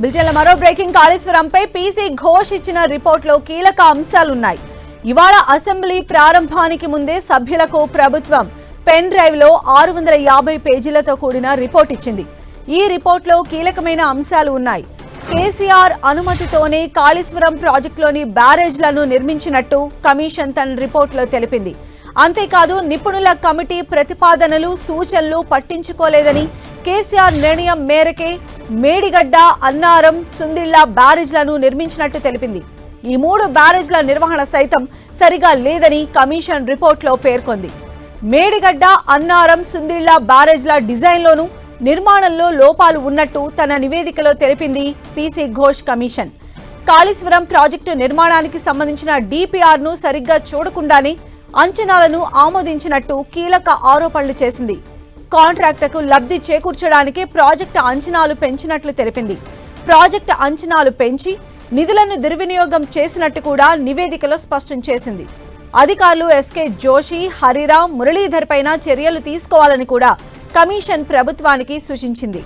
బిల్జన్ల మరో breaking. కాళేశ్వరంపై PC Ghosh ఇచ్చిన రిపోర్ట్లో కీలక అంశాలున్నాయి. ఇవాళ అసెంబ్లీ ప్రారంభానికి ముందే సభ్యులకు ప్రభుత్వం పెన్ డ్రైవ్లో ఆరు వందల యాభై పేజీలతో కూడిన రిపోర్ట్ ఇచ్చింది. ఈ రిపోర్ట్లో కీలకమైన అంశాలు ఉన్నాయి. కేసీఆర్ అనుమతితోనే కాళేశ్వరం ప్రాజెక్టులోని బ్యారేజ్లను నిర్మించినట్టు కమిషన్ తన రిపోర్టులో తెలిపింది. అంతేకాదు నిపుణుల కమిటీ ప్రతిపాదనలు సూచనలు పట్టించుకోలేదని కేసీఆర్ నిర్ణయం మేరకే మేడిగడ్డ అన్నారం సుందిల్లా బ్యారేజ్లను నిర్మించినట్టు తెలిపింది. ఈ మూడు బ్యారేజ్ల నిర్వహణ సైతం సరిగా లేదని కమిషన్ రిపోర్ట్లో పేర్కొంది. మేడిగడ్డ అన్నారం సుందిల్లా బ్యారేజ్ల డిజైన్లోనూ నిర్మాణంలో లోపాలు ఉన్నట్టు తన నివేదికలో తెలిపింది PC Ghosh commission. Kaleshwaram project నిర్మాణానికి సంబంధించిన డిపిఆర్ను సరిగ్గా చూడకుండానే అంచనాలను ఆమోదించినట్టు కీలక ఆరోపణలు చేసింది. కాంట్రాక్టర్కు లబ్ధి చేకూర్చడానికి ప్రాజెక్టు అంచనాలు పెంచినట్లు తెలిపింది. ప్రాజెక్టు అంచనాలు పెంచి నిధులను దుర్వినియోగం చేసినట్టు కూడా నివేదికలో స్పష్టం చేసింది. అధికారులు ఎస్కే జోషి హరిరామ్ మురళీధర్ పైన చర్యలు తీసుకోవాలని కూడా కమిషన్ ప్రభుత్వానికి సూచించింది.